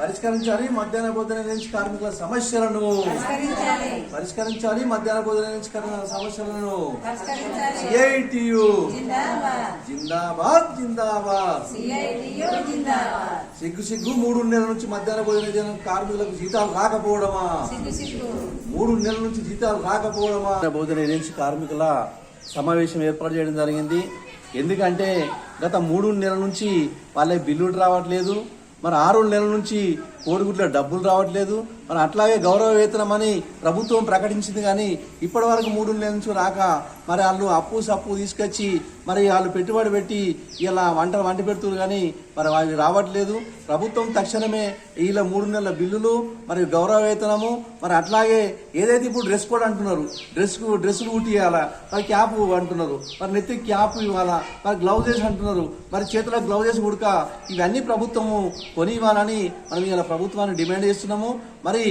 పరిష్కరించాలి మధ్యాహ్న భోజన నుంచి కార్మికుల సమస్యలను. పరిష్కరించాలి. మధ్యాహ్న భోజన నుంచి కార్మికుల సమస్యలను. సిఐటియు. జిందాబాద్. జిందాబాద్ సిగ్గు సిగ్గు మూడు నెలల నుంచి మధ్యాహ్న భోజన కార్మికులకు జీతాలు రాకపోవడమా? మూడు నెలల నుంచి జీతాలు రాకపోవడమా? భోజన ఏజెన్సీ కార్మికుల సమావేశం ఏర్పాటు చేయడం జరిగింది. ఎందుకంటే గత మూడు నెలల నుంచి వాళ్ళ బిల్లులు రావట్లేదు. మరి ఆరు నెలల నుంచి కోడిగుడ్ల డబ్బులు రావట్లేదు. మరి అట్లాగే గౌరవ వేతనం అని ప్రభుత్వం ప్రకటించింది కానీ ఇప్పటి వరకు మూడు నెలల నుంచి రాక మరి వాళ్ళు అప్పు సప్పు తీసుకొచ్చి మరి వాళ్ళు పెట్టుబడి పెట్టి ఇలా వంటలు వంట పెడుతున్నారు కానీ మరి వాళ్ళు రావట్లేదు. ప్రభుత్వం తక్షణమే వీళ్ళ మూడు నెలల బిల్లులు మరి గౌరవ వేతనము మరి అట్లాగే ఏదైతే ఇప్పుడు డ్రెస్ కోడ్ అంటున్నారు డ్రెస్ డ్రెస్సులు కుట్టియాలా మరి క్యాప్ అంటున్నారు మరి నెత్తి క్యాప్ ఇవ్వాలా మరి గ్లౌజెస్ అంటున్నారు మరి చేతులకు గ్లౌజెస్ ఉడక ఇవన్నీ ప్రభుత్వము కొని ఇవ్వాలని మనం ఇలా ప్రభుత్వాన్ని డిమాండ్ చేస్తున్నాము. మరి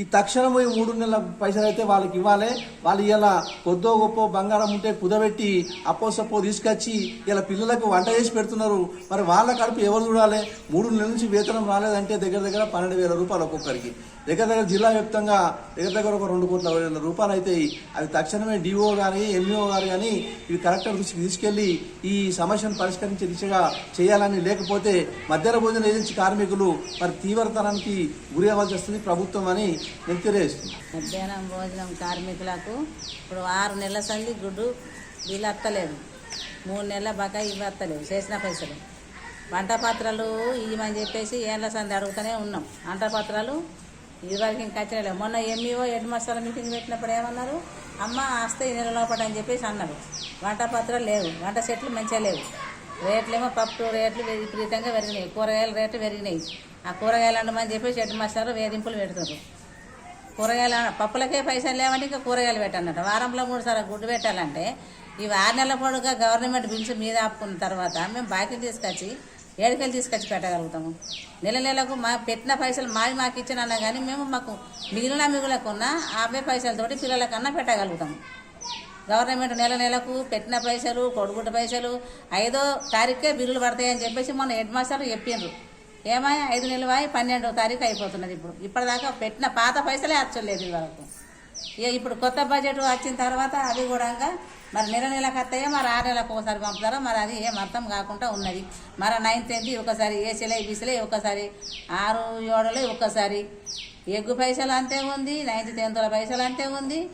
ఈ తక్షణం ఈ మూడు నెలల పైసలు అయితే వాళ్ళకి ఇవ్వాలి. వాళ్ళు ఇలా కొద్దో గొప్ప బంగారం ఉంటే కుదబెట్టి అప్పో సప్పో తీసుకొచ్చి ఇలా పిల్లలకు వంట చేసి పెడుతున్నారు. మరి వాళ్ళ కడుపు ఎవరు చూడాలి? మూడు నెలల నుంచి వేతనం రాలేదంటే దగ్గర దగ్గర పన్నెండు వేల రూపాయలు ఒక్కొక్కరికి. దగ్గర దగ్గర జిల్లా వ్యాప్తంగా దగ్గర దగ్గర ఒక రెండు కోట్ల వేల రూపాయలు అవుతాయి అవి తక్షణమే డిఓ కానీ ఎంఈఓ గారు కానీ ఇవి కరెక్టర్ దృష్టికి తీసుకెళ్ళి ఈ సమస్యను పరిష్కరించే దిశగా చేయాలని లేకపోతే మధ్యాహ్న భోజన ఏజెన్సీ కార్మికులు మరి తీవ్రతరానికి గురి అవ్వాల్సి వస్తుంది ప్రభుత్వం అని నేను తెలియజేస్తున్నాను మధ్యాహ్నం భోజనం కార్మికులకు ఇప్పుడు ఆరు నెలల సంది గుడ్డు వీళ్ళు అత్తలేదు మూడు నెలల బకాయి ఇవి అత్తలేవు చేసిన పైసలు. వంట పాత్రలు ఇవ్వమని చెప్పేసి ఏళ్ళ సంది అడుగుతూనే ఉన్నాం. వంట పాత్రలు ఇదివరకు ఇంకా వచ్చినలేవు మొన్న ఎంఈఓ హెడ్ మాస్టర్ మీటింగ్ పెట్టినప్పుడు ఏమన్నారు? అమ్మ ఆస్తే నెల లోపట అని చెప్పేసి అన్నారు. వంట పాత్రలు లేవు. వంట సెట్లు మంచిగా లేవు. రేట్లేమో పప్పు రేట్లు విపరీతంగా పెరిగినాయి. కూరగాయల రేట్లు పెరిగినాయి. ఆ కూరగాయలు అండమని చెప్పి షెడ్ మాస్టర్ వేధింపులు పెడుతున్నారు కూరగాయలు పప్పులకే పైసలు లేవంటే ఇంకా కూరగాయలు పెట్టాలంట వారంలో మూడు సార్లు గుడ్డు పెట్టాలంటే ఇవి ఆరు నెలల పొడుగా గవర్నమెంట్ బిల్స్ మీద ఆపుకున్న తర్వాత మేము బాకీలు తీసుకొచ్చి ఏడుకలు తీసుకొచ్చి పెట్టగలుగుతాము. నెల నెలకు మా పెట్టిన పైసలు మావి మాకు ఇచ్చినన్నా కానీ మేము మాకు మిగిలిన మిగులకున్న యాభై పైసలతోటి పిల్లలకన్నా పెట్టగలుగుతాము. గవర్నమెంట్ నెల నెలకు పెట్టిన పైసలు కొడుగుడ్డ పైసలు ఐదో తారీఖుకే బిల్లులు పడతాయని చెప్పేసి మొన్న హెడ్ మాస్టర్ చెప్పిండ్రు. ఏమయ్య ఐదు నెలలు వాయి పన్నెండో తారీఖు అయిపోతున్నది ఇప్పుడు. ఇప్పటిదాకా పెట్టిన పాత పైసలే వచ్చలేదు ఇదివరకు ఇక ఇప్పుడు కొత్త బడ్జెట్ వచ్చిన తర్వాత అవి కూడా మరి నెల నెలకు వస్తాయో మరి ఆరు నెలలకు ఒకసారి పంపుతారో? మరి అది ఏం అర్థం కాకుండా ఉన్నది. మరి నైన్త్ ఏంటి ఒకసారి ఏసీలే బీసీలే ఒకసారి ఆరు ఏడులే ఒకసారి. ఎగ్గు పైసలు అంతే ఉంది నైన్త్ టెన్త్ల పైసలు అంతే ఉంది.